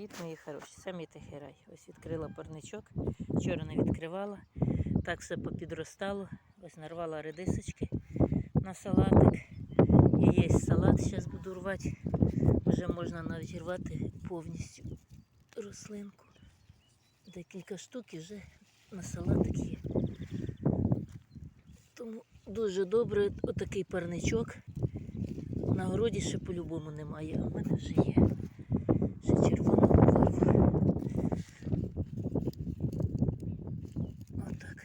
Привіт, мої хороші. Самі тихий. Ось відкрила парничок. Вчора не відкривала. Так все попідростало. Ось нарвала редисочки на салатик. І є салат, зараз буду рвати. Вже можна навіть рвати повністю рослинку. Декілька штук і вже на салатик є. Тому дуже добре отакий парничок. На городі ще по-любому немає, а в мене вже є. Ще червоного вирву. Отак.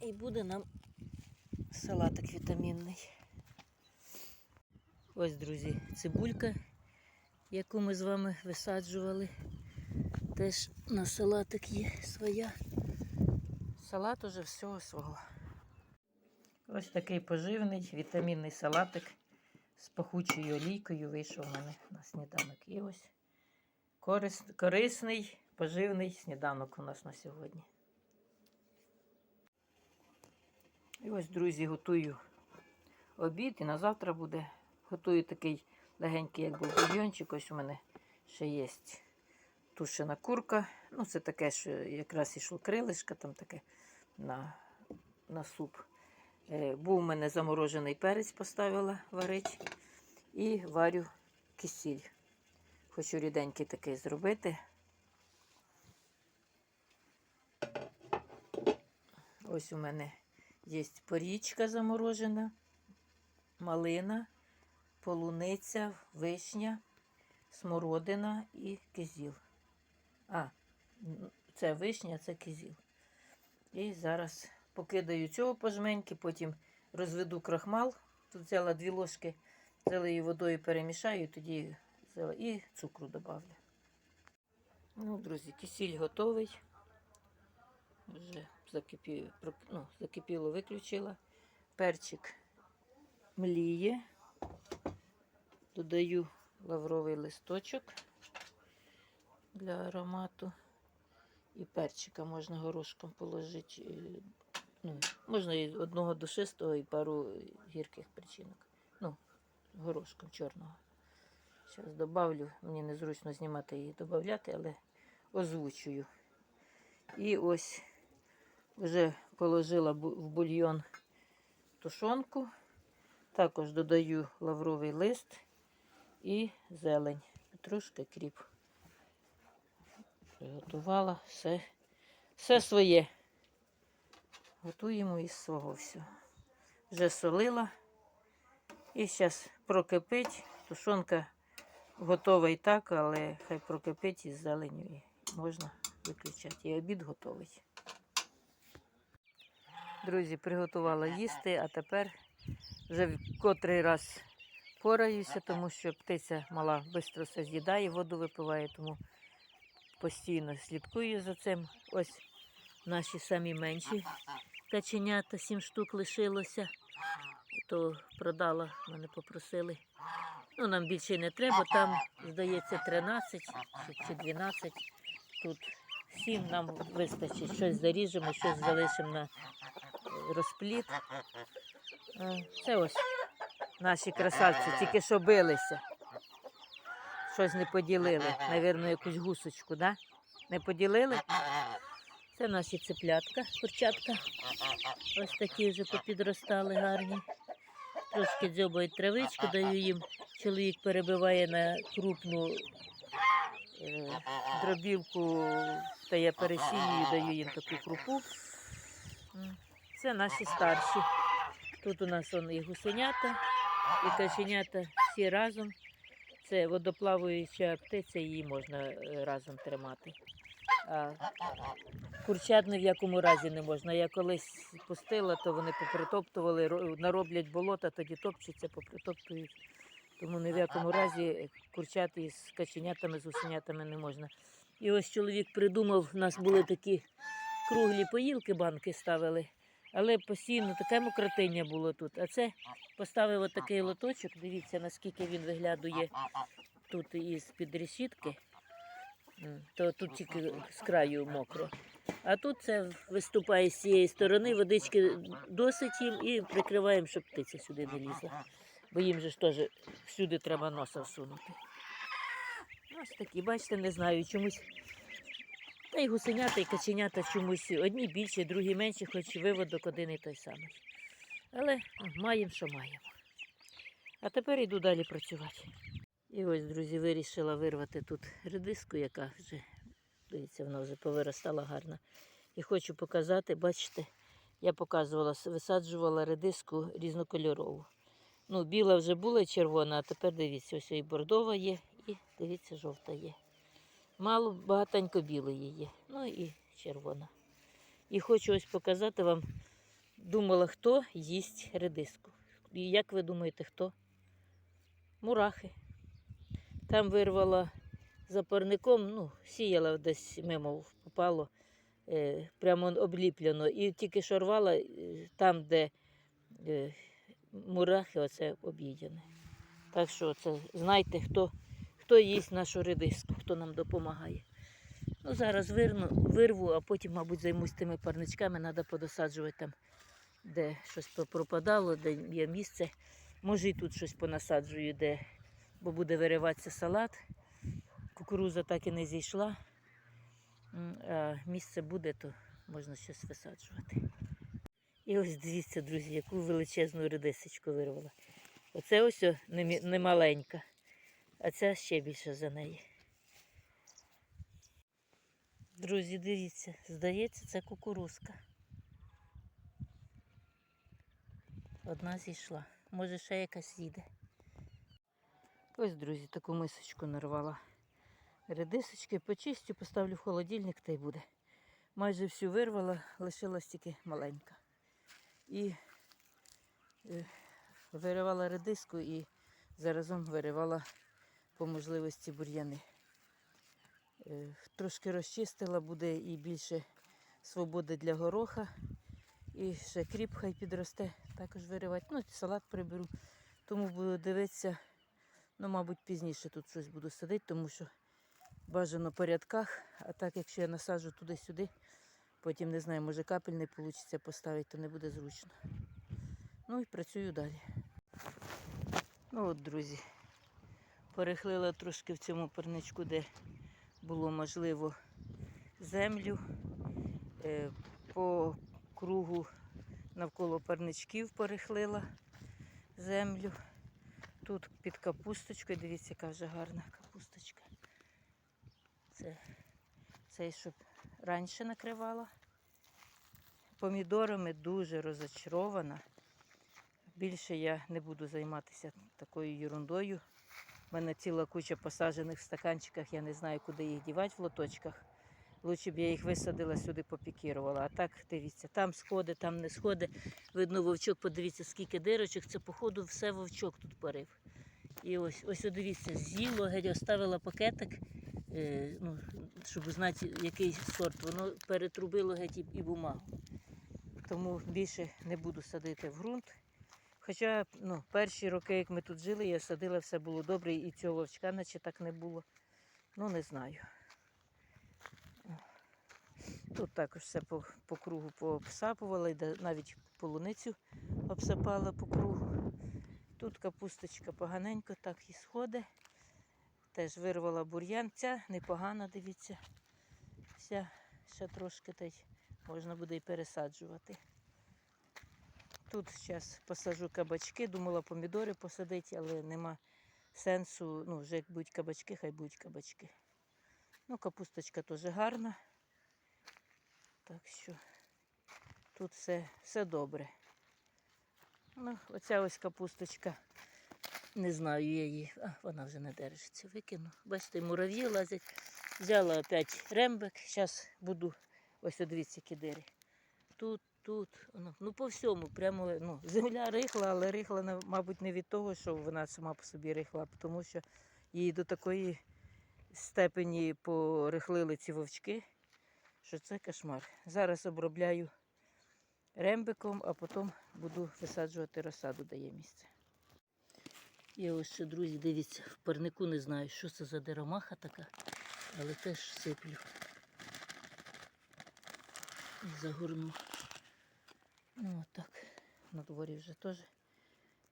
І буде нам салатик вітамінний. Ось, друзі, цибулька, яку ми з вами висаджували. Теж на салатик є своя. Салат уже всього свого. Ось такий поживний вітамінний салатик з пахучою олійкою вийшов у мене на сніданок. І ось корис, корисний поживний сніданок у нас на сьогодні. І ось, друзі, готую обід і на завтра буде. Готую такий легенький, як був бульйончик. Ось у мене ще є тушена курка. Ну, це таке, що якраз ішло крилишка, там таке на, на суп. Е, був у мене заморожений перець, поставила варити. І варю кисіль. Хочу ріденький такий зробити. Ось у мене є порічка заморожена, малина, полуниця, вишня, смородина і кизіл. А, це вишня, це кизіл. І зараз покидаю цього пожменьки, потім розведу крахмал. Тут взяла дві ложки, залию водою перемішаю, тоді взяла і цукру додавлю. Ну, друзі, кисіль готовий. Вже закипі... ну, закипіло, виключила. Перчик мліє. Додаю лавровий листочок для аромату. І перчика можна горошком положити. е, Ну, можна і одного душистого і пару гірких причинок. Ну, горошком чорного. Зараз добавлю, мені незручно знімати і додати, але озвучую. І ось вже положила в бульйон тушонку. Також додаю лавровий лист і зелень. Трошки кріп. Приготувала все, все своє. Готуємо із свого всього. Вже солила. І зараз прокипить. Тушонка готова і так, але хай прокипить із зеленю можна виключати. І обід готовий. Друзі, приготувала їсти, а тепер вже в котрий раз пораюся, тому що птиця мала швидко все з'їдає, воду випиває, тому постійно слідкую за цим. Ось наші самі менші каченята, сім штук лишилося. То продала, мене попросили. Ну, нам більше не треба, там, здається, 13 чи- чи 12. Тут 7 нам вистачить. Щось заріжемо, щось залишимо на розпліт. Е, Це ось наші красавці, тільки що билися. Щось не поділили. Навірно, якусь гусочку, да? Не поділили? Це наші цеплятка, курчатка. Ось такі вже попідростали гарні. Трошки дзьобають травичку, даю їм. Чоловік перебиває на крупну е, дробівку, та я пересію даю їм таку крупу. Це наші старші. Тут у нас он і гусенята, і каченята всі разом. Це водоплаваюча птиця, її можна е, разом тримати. А курчат ні в якому разі не можна. Я колись пустила, то вони попритоптували, ро- нароблять болота, тоді топчуться, попритоптують. Тому ні в якому разі курчат із каченятами, з гусенятами не можна. І ось чоловік придумав, у нас були такі круглі поїлки, банки ставили, але постійно таке мокротиння було тут. А це поставив отакий лоточок. Дивіться, наскільки він виглядує тут із-під решітки. То тут тільки з краю мокро. А тут це виступає з цієї сторони, водички досить їм і прикриваємо, щоб птиця сюди не лізла. бо їм же ж теж всюди треба носа всунути. Ось такі, бачите, не знаю, чомусь. Та й гусенята, і каченята чомусь одні більші, другі менші, хоч виводок один і той самий. Але маємо, що маємо. А тепер йду далі працювати. І ось, друзі, вирішила вирвати тут редиску, яка вже, дивіться, вона вже повиростала гарно. І хочу показати, бачите, я показувала, висаджувала редиску різнокольорову. Ну, біла вже була червона, а тепер дивіться, ось і бордова є, і дивіться, жовта є. Мало багатенько білої є, ну і червона. І хочу ось показати вам, думала, хто їсть редиску. І як ви думаєте, хто? Мурахи. Там вирвала за парником, ну, сіяла десь мимо попало, е, прямо обліплено. І тільки що рвала е, там, де е, мурахи, оце об'їдене. Так що це знайте, хто, хто їсть нашу редиску, хто нам допомагає. Ну, зараз вирну, вирву, а потім, мабуть, займусь тими парничками, треба подосаджувати там, де щось пропадало, де є місце. Може і тут щось понасаджую, де, бо буде вириватися салат. Кукуруза так і не зійшла. А місце буде, то можна щось висаджувати. І ось дивіться, друзі, яку величезну редисочку вирвала. Оце ось о, не, мі- не маленька, а ця ще більше за неї. Друзі, дивіться, здається, це кукурузка. Одна зійшла. Може, ще якась їде. Ось, друзі, таку мисочку нарвала. Редисочки почистю, поставлю в холодильник та й буде. Майже всю вирвала, лишилась тільки маленька. І е, виривала редиску і заразом виривала по можливості бур'яни. Е, Трошки розчистила, буде і більше свободи для гороха. І ще кріп хай підросте, також виривати. Ну, салат приберу. Тому буду дивитися, ну, мабуть, пізніше тут щось буду садити, тому що бажано по рядках, а так, якщо я насаджу туди-сюди, потім не знаю, може капель не вийде поставити, то не буде зручно. Ну і працюю далі. Ну от, друзі, перехлила трошки в цьому парничку, де було можливо землю. Е, По кругу навколо парничків перехлила землю. Тут під капусточкою, дивіться, яка вже гарна капусточка. Це цей, щоб раніше накривала. Помідорами дуже розочарована. Більше я не буду займатися такою ерундою. У мене ціла куча посаджених в стаканчиках, я не знаю, куди їх дівати в лоточках. Лучше б я їх висадила сюди, попікірувала. А так, дивіться, там сходи, там не сходи. Видно, вовчок, подивіться, скільки дирочок. Це, походу, все вовчок тут парив. І ось, ось дивіться, з'їло, геть оставила пакетик, е, ну, щоб знати, який сорт. Воно перетрубило геть і, бумагу. Тому більше не буду садити в ґрунт. Хоча ну, перші роки, як ми тут жили, я садила, все було добре, і цього вовчка наче так не було. Ну, не знаю. Тут також все по, по кругу пообсапувала, і навіть полуницю обсапала по кругу. Тут капусточка поганенько так і сходить. Теж вирвала бур'ян. Ця непогана, дивіться. Вся ще трошки та можна буде і пересаджувати. Тут зараз посаджу кабачки, думала помідори посадити, але нема сенсу. Ну, вже як будуть кабачки, хай будуть кабачки. Ну, капусточка теж гарна. Так що тут все, все добре. Ну, оця ось капусточка. Не знаю я її. А, вона вже не держиться. Викину. Бачите, мурав'ї лазять. Взяла опять рембик. Зараз буду. Ось дивіться, які дири. Тут, тут. Ну, ну по всьому. Прямо ну, земля рихла, але рихла, мабуть, не від того, що вона сама по собі рихла, тому що її до такої степені порихлили ці вовчки, що це кошмар. Зараз обробляю рембиком, а потім буду висаджувати розсаду, де є місце. Я ось ще, друзі, дивіться, в парнику не знаю, що це за деромаха така, але теж сиплю. Загорну. Ну отак. На дворі вже теж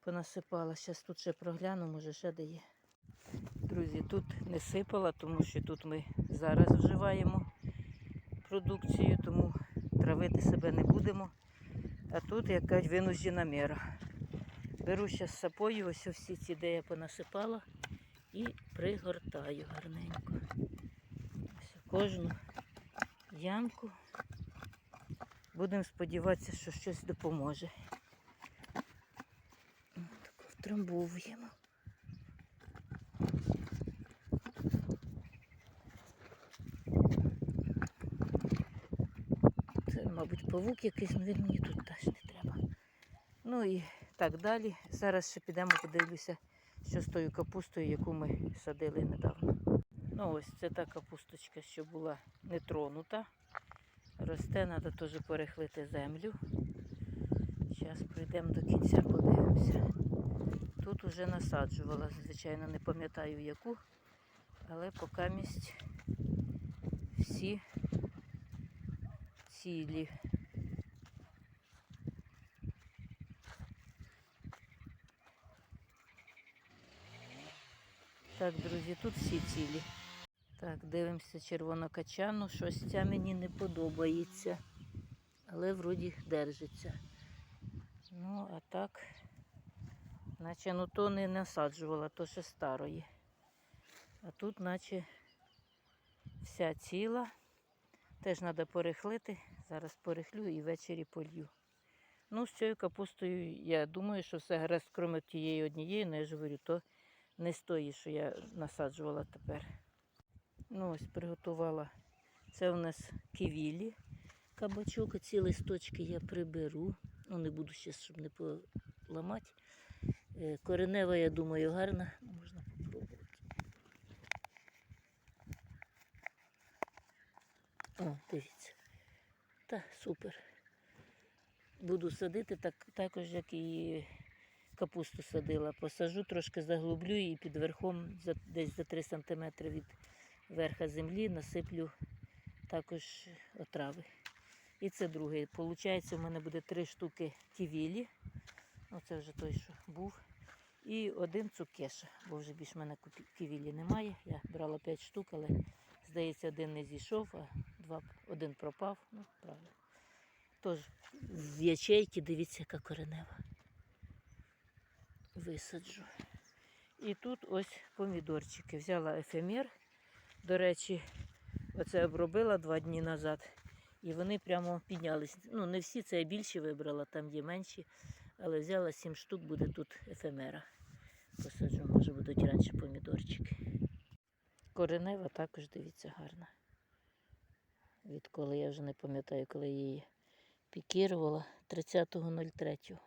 понасипала. Зараз тут ще прогляну, може ще де є. Друзі, тут не сипала, тому що тут ми зараз вживаємо продукцію, тому травити себе не будемо. А тут якась винуждена мера. Беру зараз сапою, ось всі ці, де я понасипала, і пригортаю гарненько. Ось кожну ямку. Будемо сподіватися, що щось допоможе. Так втрамбовуємо. Це, мабуть, павук якийсь, але він мені тут теж не треба. Ну і так далі. Зараз ще підемо, подивлюся, що з тою капустою, яку ми садили недавно. Ну ось це та капусточка, що була не тронута. Росте, треба теж перехлити землю. Зараз прийдемо до кінця, подивимося. Тут уже насаджувала, звичайно, не пам'ятаю яку, але поки місць всі цілі. Так, друзі, тут всі цілі. Так, дивимося червонокачану. Щось ця мені не подобається. Але вроді держиться. Ну, а так, наче ну то не насаджувала, то ще старої. А тут, наче вся ціла. Теж треба порихлити. Зараз порихлю і ввечері полью. Ну, з цією капустою, я думаю, що все гаразд, крім тієї однієї, але я ж говорю, то не з тої, що я насаджувала тепер. Ну, ось приготувала. Це у нас ківілі кабачок. Ці листочки я приберу. Ну, не буду ще, щоб не поламати. Е, Коренева, я думаю, гарна. Можна попробувати. О, дивіться. Та, супер. Буду садити так, також, як і капусту садила. Посажу, трошки заглублю і під верхом десь за 3 см від верха землі насиплю також отрави. І це другий. Получається, у мене буде три штуки ківілі. Оце вже той, що був. І один цукеша, бо вже більш в мене ківілі немає. Я брала 5 штук, але здається, один не зійшов, а два, один пропав. Ну, правильно. Тож в ячейки дивіться, яка коренева. Висаджу. І тут ось помідорчики. Взяла ефемер. До речі, оце обробила два дні назад. І вони прямо піднялись. Ну, не всі, це я більші вибрала, там є менші. Але взяла 7 штук, буде тут ефемера. Посаджу, може будуть раніше помідорчики. Коренева також, дивіться, гарна. Відколи я вже не пам'ятаю, коли її пікірувала 30.03.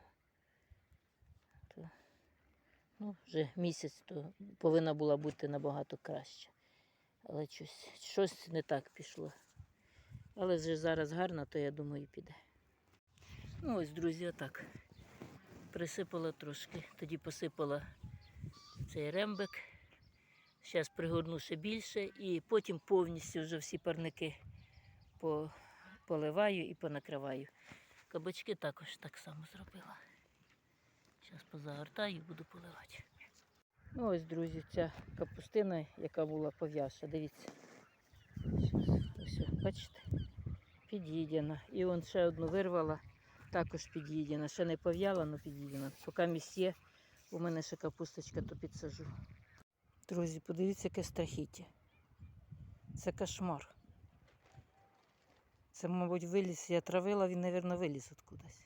Ну, вже місяць, то повинна була бути набагато краще. Але щось, щось не так пішло. Але вже зараз гарно, то я думаю, піде. Ну ось, друзі, отак. Присипала трошки, тоді посипала цей рембик. Зараз пригорну ще більше і потім повністю вже всі парники поливаю і понакриваю. Кабачки також так само зробила. Зараз позагортаю і буду поливати. Ну ось, друзі, ця капустина, яка була пов'яша, дивіться. Ось, бачите, під'їдена. І он ще одну вирвала, також під'їдена. Ще не пов'яла, але під'їдена. Поки місць є, у мене ще капусточка, то підсажу. Друзі, подивіться, яке страхіття. Це кошмар. Це, мабуть, виліз. Я травила, він, мабуть, виліз откудись.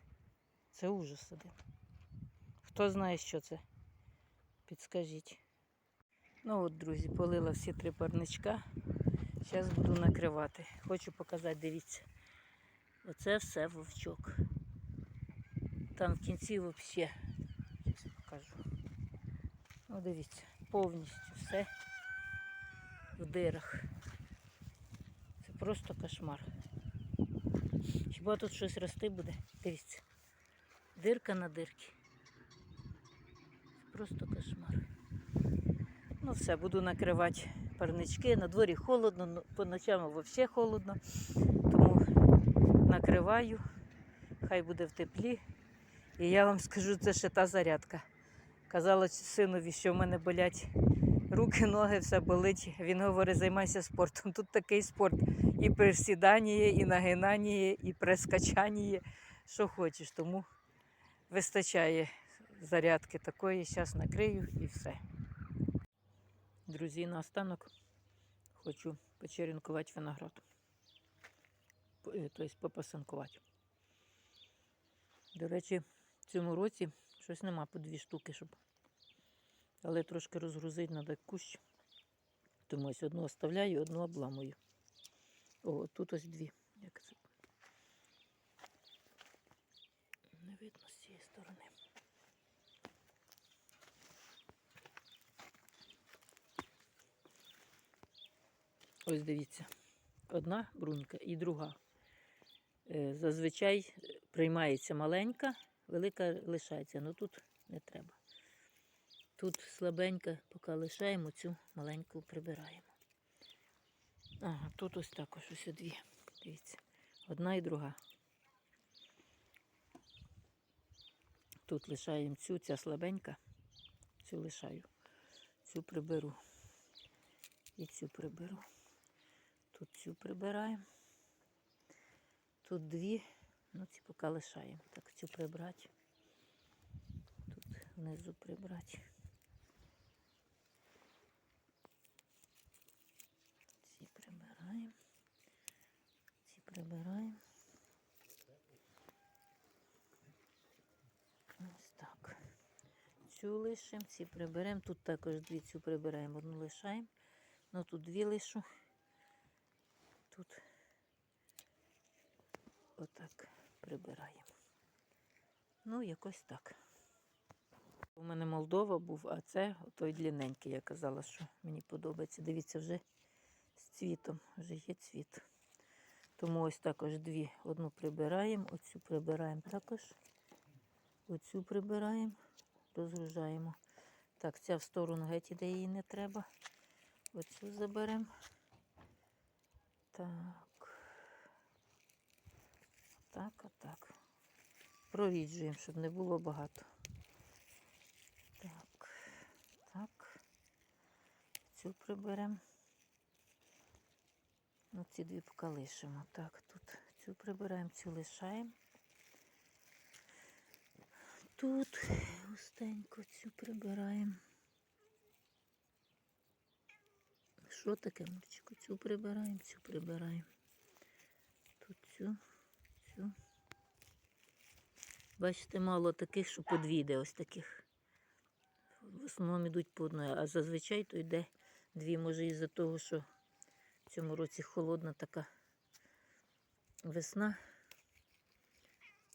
Це ужас один. Хто знає, що це? Підскажіть. Ну от, друзі, полила всі три парничка. Зараз буду накривати. Хочу показати, дивіться. Оце все вовчок. Там в кінці взагалі. Зараз покажу. Ну, дивіться, повністю все в дирах. Це просто кошмар. Хіба тут щось рости буде? Дивіться. Дирка на дирці. Просто кошмар. Ну все, буду накривати парнички. На дворі холодно, ну, по ночам взагалі холодно. Тому накриваю, хай буде в теплі. І я вам скажу, це ще та зарядка. Казала синові, що в мене болять руки, ноги, все болить. Він говорить, займайся спортом. Тут такий спорт. І присідання, і нагинання, і прескачання, що хочеш. Тому вистачає зарядки такої. Зараз накрию і все. Друзі, наостанок хочу почеренкувати виноград. Тобто попасанкувати. До речі, в цьому році щось нема по дві штуки, щоб. Але трошки розгрузити треба кущ. Тому ось одну оставляю, одну обламую. О, тут ось дві. Як це? Не видно з цієї сторони. Ось дивіться. Одна брунька і друга. Е, Зазвичай е, приймається маленька, велика лишається. Ну тут не треба. Тут слабенька, поки лишаємо, цю маленьку прибираємо. Ага, тут ось також ось дві. Дивіться. Одна і друга. Тут лишаємо цю, ця слабенька. Цю лишаю. Цю приберу. І цю приберу. Тут цю прибираємо. Тут дві, ну ці поки лишаємо. Так, цю прибрати. Тут внизу прибрати. Ці прибираємо. Ці прибираємо. Ось так. Цю лишимо, ці приберемо. Тут також дві цю прибираємо, одну лишаємо. Ну тут дві лишу. Тут отак прибираємо. Ну, якось так. У мене Молдова був, а це той длинненький. Я казала, що мені подобається. Дивіться, вже з цвітом, вже є цвіт. Тому ось також дві. Одну прибираємо, оцю прибираємо також. Оцю прибираємо, розгружаємо. Так, ця в сторону геть іде її не треба. Оцю заберемо. Так. Так, отак. Проріджуємо, щоб не було багато. Так, так. Цю приберемо. Ну, ці дві поки лишимо. Так, тут цю прибираємо, цю лишаємо. Тут густенько цю прибираємо. Що таке, Мурчику? Цю прибираємо, цю прибираємо. Тут цю, цю. Бачите, мало таких, що по дві йде ось таких. В основному йдуть по одної, а зазвичай то йде дві, може із-за того, що в цьому році холодна така весна.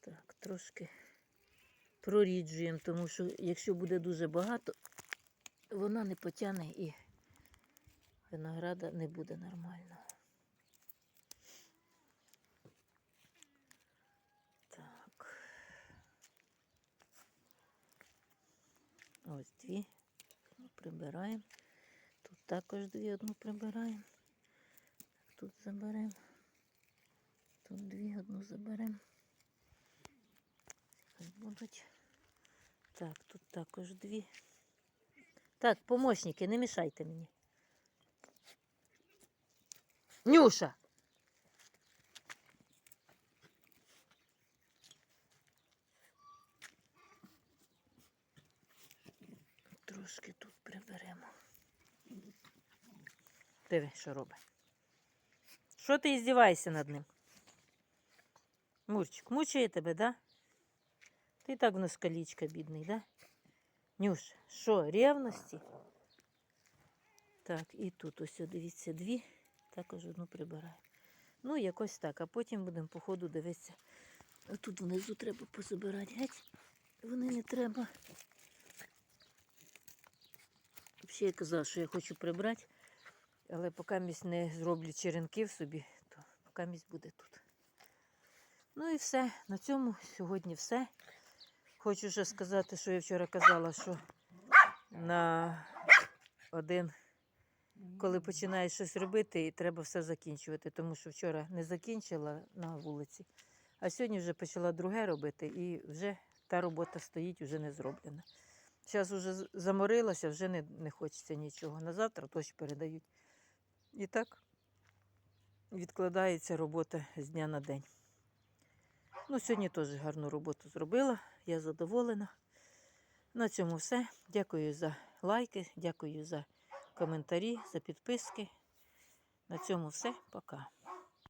Так, трошки проріджуємо, тому що якщо буде дуже багато, вона не потягне і винограда не буде нормально. Так. Ось дві. Прибираємо. Тут також дві одну прибираємо. Тут заберемо. Тут дві одну заберемо. Будуть. Так, тут також дві. Так, помощники, не мішайте мені. Нюша. Трошки тут приберемо. Диви, що робить. Що ти іздіваєшся над ним? Мурчик, мучає тебе, да? Ти так в нас калічка бідний, да? Нюш, що, ревності? Так, і тут ось, дивіться, дві. Також одну прибираю. Ну, якось так. А потім будемо по ходу дивитися. Тут внизу треба позабирати геть. Вони не треба. Взагалі я казала, що я хочу прибрати, але поки місь не зроблю черенків собі, то поки місь буде тут. Ну і все. На цьому сьогодні все. Хочу ще сказати, що я вчора казала, що на один коли починаєш щось робити, і треба все закінчувати, тому що вчора не закінчила на вулиці, а сьогодні вже почала друге робити, і вже та робота стоїть, вже не зроблена. Зараз вже заморилася, вже не, не хочеться нічого. На завтра дощ передають. І так відкладається робота з дня на день. Ну, сьогодні теж гарну роботу зробила. Я задоволена. На цьому все. Дякую за лайки, дякую за коментарі, за підписки. На цьому все. Пока.